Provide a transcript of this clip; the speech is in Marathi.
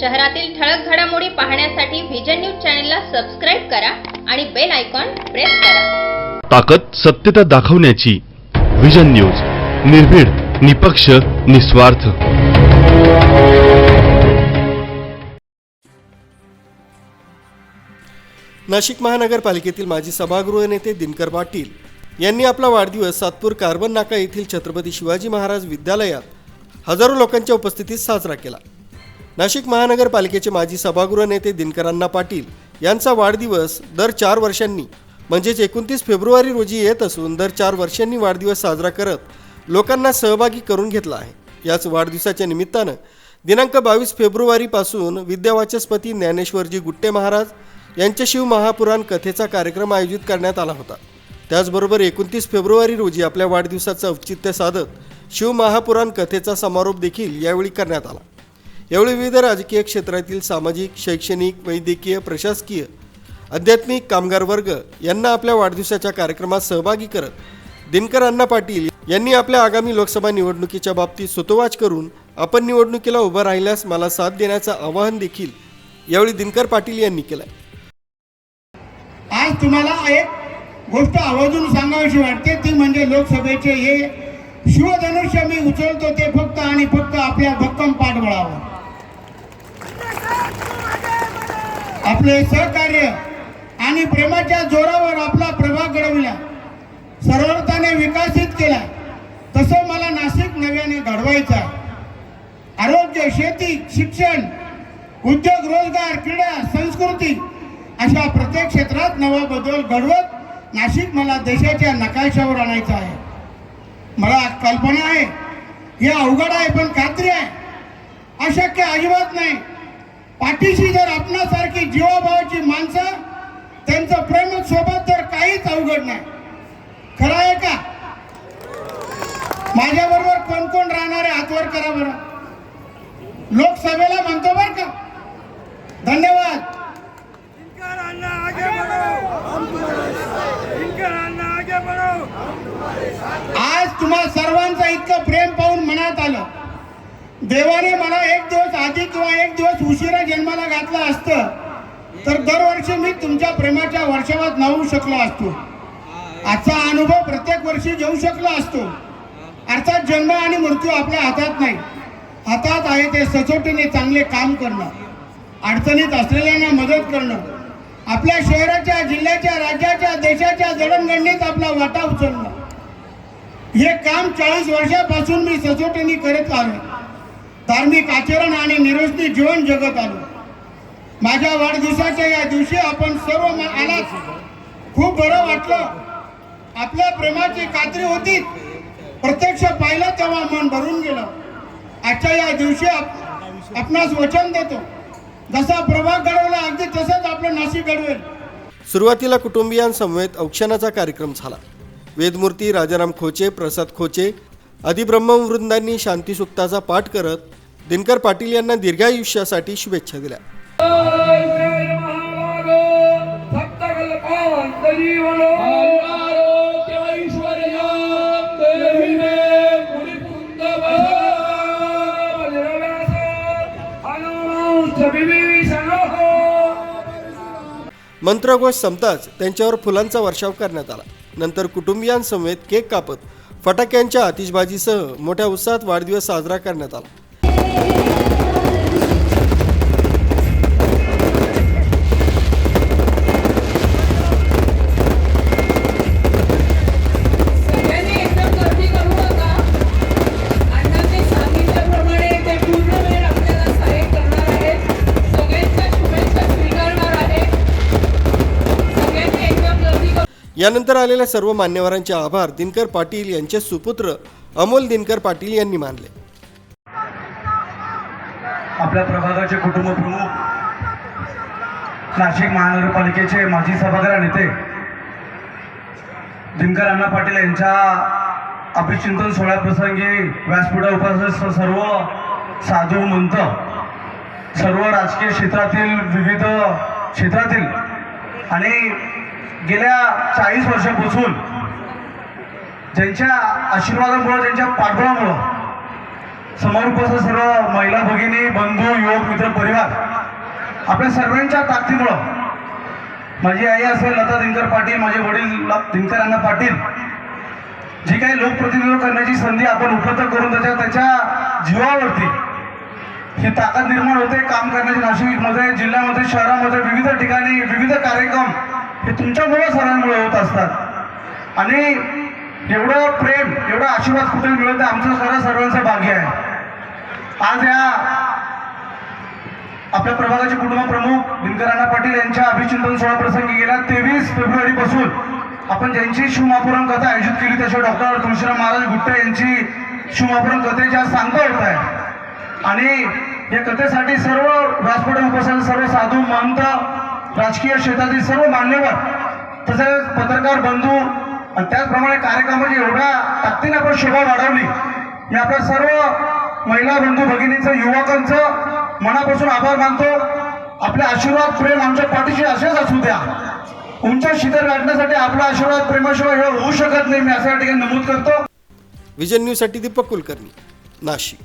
शहरातील ठळक घडामोडी पाहण्यासाठी व्हिजन न्यूज चॅनलला सबस्क्राईब करा आणि बेल आयकॉन प्रेस करा. ताकद सत्यता दाखवण्याची विजन न्यूज निर्भीड निपक्ष निस्वार्थ. नाशिक महानगरपालिकेतील माजी सभागृह नेते दिनकर पाटील यांनी आपला वाढदिवस सातपूर कार्बन नाका येथील छत्रपती शिवाजी महाराज विद्यालयात हजारो लोकांच्या उपस्थितीत साजरा केला. नाशिक महानगरपालिकेचे माजी सभागृह नेते दिनकरांना पाटील यांचा वाढदिवस दर चार वर्षांनी म्हणजेच एकोणतीस फेब्रुवारी रोजी येत असून दर चार वर्षांनी वाढदिवस साजरा करत लोकांना सहभागी करून घेतला आहे. याच वाढदिवसाच्या निमित्तानं दिनांक बावीस फेब्रुवारीपासून विद्यावाचस्पती ज्ञानेश्वरजी गुट्टे महाराज यांच्या शिव महापुराण कथेचा कार्यक्रम आयोजित करण्यात आला होता. त्याचबरोबर एकोणतीस फेब्रुवारी रोजी आपल्या वाढदिवसाचं औचित्य साधत शिव महापुराण कथेचा समारोप देखील यावेळी करण्यात आला. यावेळी विविध राजकीय क्षेत्रातील सामाजिक शैक्षणिक वैद्यकीय प्रशासकीय आध्यात्मिक कामगार वर्ग यांना आपल्या वाढदिवसाच्या कार्यक्रमात सहभागी करत दिनकर अण्णा पाटील यांनी आपल्या आगामी लोकसभा निवडणुकीच्या बाबतीत सुतोवाच करून आपण निवडणुकीला उभं राहिल्यास मला साथ देण्याचं आवाहन देखील यावेळी दिनकर पाटील यांनी केलं आज तुम्हाला एक गोष्ट आवर्जून सांगावीशी वाटते ती म्हणजे लोकसभेचे हे शिवधनुष्य मी उचलतो ते फक्त आणि फक्त आपल्या भक्कम पाठबळावर. आपले सहकार्य आणि प्रेमाच्या जोरावर आपला प्रभाग घडविला. सरळताने विकसित केला. तसं मला नाशिक नव्याने घडवायचं आहे. आरोग्य शेती शिक्षण उद्योग रोजगार क्रीडा संस्कृती अशा प्रत्येक क्षेत्रात नवा बदल घडवत नाशिक मला देशाच्या नकाशावर आणायचं आहे. मला कल्पना आहे. हे अवघड आहे पण खात्री आहे. अशक्य अजिबात नाही. पाठीशी जर आपणासारखी जीवाभावाची माणसं त्यांचं प्रेम सोबत तर काहीच अवघड नाही. खरं आहे का? माझ्याबरोबर कोण कोण राहणारे हातवर करा बरं. लोकसभेला म्हणतो बर का? धन्यवाद. आज तुम्हा सर्वांचं इतकं प्रेम पाहून मनात आलं. देवाने मला एक दिवस आधी किंवा एक दिवस उशिरा जन्माला घातलं असतं. तर दरवर्षी मी तुमच्या प्रेमाच्या वर्षावात नावू शकलो असतो. आजचा अनुभव प्रत्येक वर्षी घेऊ शकलो असतो. अर्थात जन्म आणि मृत्यू आपल्या हातात नाही. हातात आहे ते सचोटीने चांगले काम करणं. अडचणीत असलेल्यांना मदत करणं. आपल्या शहराच्या जिल्ह्याच्या राज्याच्या देशाच्या जडणघडणीत आपला वाटा उचलणं. हे काम चाळीस वर्षापासून मी सचोटीने करत आलो धार्मिक आचरण आणि निरोष्टी जीवन जगत आलो. माझ्या वाढदिवसाच्या या दिवशी आपण सर्व मा- खूप बरं वाटलं. आपल्या प्रेमाची कात्री होती. प्रत्यक्ष पाहिलं तेव्हा मन भरून गेलं. आजच्या या दिवशी आपणास वचन देतो. जसा प्रभाग घडवला अगदी तसंच आपलं नाशिक घडवेल. सुरुवातीला कुटुंबियांसमवेत औक्षणाचा कार्यक्रम झाला. वेदमूर्ती राजाराम खोचे प्रसाद खोचे आदी ब्रह्मवृंदांनी शांतीसुक्ताचा पाठ करत दिनकर पाटील यांना दीर्घायुष्यासाठी शुभेच्छा दिल्या. मंत्रघोष संपताच त्यांच्यावर फुलांचा वर्षाव करण्यात आला. नंतर कुटुंबियांसमवेत केक कापत फटाक्यांच्या आतिषबाजीसह मोठ्या उत्साहात वाढदिवस साजरा करण्यात आला. यानंतर आलेल्या सर्व मान्यवरांचे आभार. दिनकर पाटील यांचे सुपुत्र अमोल दिनकर पाटील यांनी मानले. आपल्या प्रभागाचे कुटुंब प्रमुख नाशिक महानगरपालिकेचे माजी सभागृह नेते दिनकर अण्णा पाटील यांच्या अभिचिंतन सोहळ्याप्रसंगी व्यासपीठा उपस्थित सर्व साधू मंत सर्व राजकीय क्षेत्रातील विविध क्षेत्रातील आणि गेल्या चाळीस वर्षापासून ज्यांच्या आशीर्वादामुळं ज्यांच्या पाठबळामुळं समोर उपस्थित सर्व महिला भगिनी बंधू युवक मित्र परिवार आपल्या सर्वांच्या ताकदीमुळं माझी आई असेल लता दिनकर पाटील माझे वडील ल- दिनकर अण्णा पाटील जी काही लोकप्रतिनिधित्व करण्याची संधी आपण उपलब्ध करून त्याच्या त्याच्या जीवावरती ही ताकद निर्माण होते काम करण्याची नाशिकमध्ये जिल्ह्यामध्ये शहरामध्ये विविध ठिकाणी विविध कार्यक्रम हे तुमच्यामुळे सर्वांमुळे होत असतात. आणि एवढं प्रेम एवढा आशीर्वाद कुठे मिळत आमचं सर्व सर्वांचं भाग्य आहे. आज या आपल्या प्रभागाचे कुटुंब प्रमुख दिनकरांना पाटील यांच्या अभिचिंतन सोहळा प्रसंगी गेल्या तेवीस फेब्रुवारी पासून आपण ज्यांची शिवमापुराण कथा आयोजित केली त्याच्या डॉक्टर तुळशीराम महाराज गुट्टे यांची शिवमापुराण कथेच्या आज सांगता होत आहे आणि या कथेसाठी सर्व व्यासपीठ उपस्थित सर्व साधू महंत राजकीय क्षेत्रातील सर्व मान्यवर तसेच पत्रकार बंधू आणि त्याचप्रमाणे कार्यक्रमाची एवढ्या ताकदीने आपण शोभा वाढवली. मी आपल्या सर्व महिला बंधू भगिनीचं युवकांचं मनापासून आभार मानतो. आपले आशीर्वाद प्रेम आमच्या पाठीशी असेच असू द्या. उंच शिखर गाठण्यासाठी आपला आशीर्वाद प्रेमाशिवाय हे होऊ शकत नाही. मी असं या ठिकाणी नमूद करतो. विजन न्यूजसाठी दीपक कुलकर्णी नाशिक.